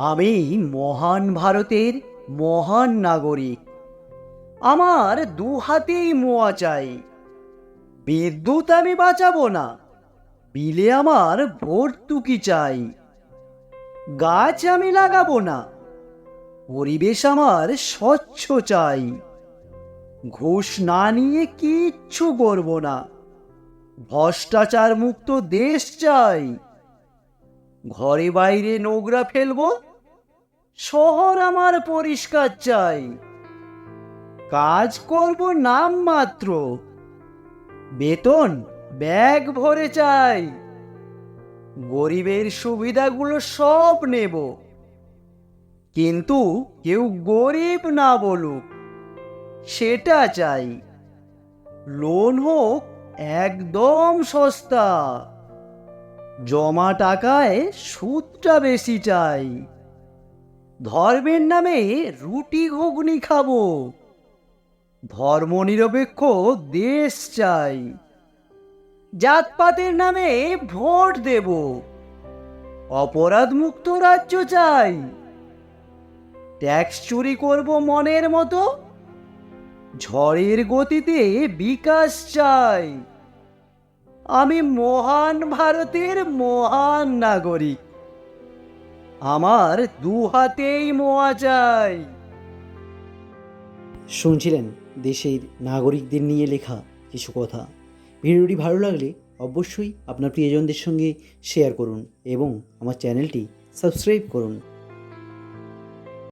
আমি মহান ভারতের মহান নাগরিক। আমার দু হাতেই মোয়া চাই। বিদ্যুৎ আমি বাঁচাবো না। বিলে আমার ভর্তুকি চাই। গাছ আমি লাগাবো না। পরিবেশ আমার স্বচ্ছ চাই। ঘুষ না নিয়ে কিচ্ছু করব না। ভ্রষ্টাচার মুক্ত দেশ চাই। ঘরে বাইরে নোংরা ফেলব। শহর আমার পরিষ্কার চাই। কাজ করব নাম মাত্র। বেতন ব্যাগ ভরে চাই। গরিবের সুবিধাগুলো সব নেব। কিন্তু কেউ গরিব না বলুক, সেটা চাই। লোন হোক একদম সস্তা। জমা টাকায় সুদটা বেশি চাই। ধর্মের নামে রুটি ঘুগনি খাব। ধর্মনিরপেক্ষ দেশ চাই। জাতপাতের নামে ভোট দেব। অপরাধ মুক্ত রাজ্য চাই। ট্যাক্স চুরি করব মনের মতো। ঝড়ের গতিতে বিকাশ চাই। আমি মহান ভারতের মহান নাগরিক। আমার দু হাতেই মোয়া চাই। শুনছিলেন দেশের নাগরিকদের নিয়ে লেখা কিছু কথা। ভিডিওটি ভালো লাগলে অবশ্যই আপনার প্রিয়জনদের সঙ্গে শেয়ার করুন এবং আমার চ্যানেলটি সাবস্ক্রাইব করুন।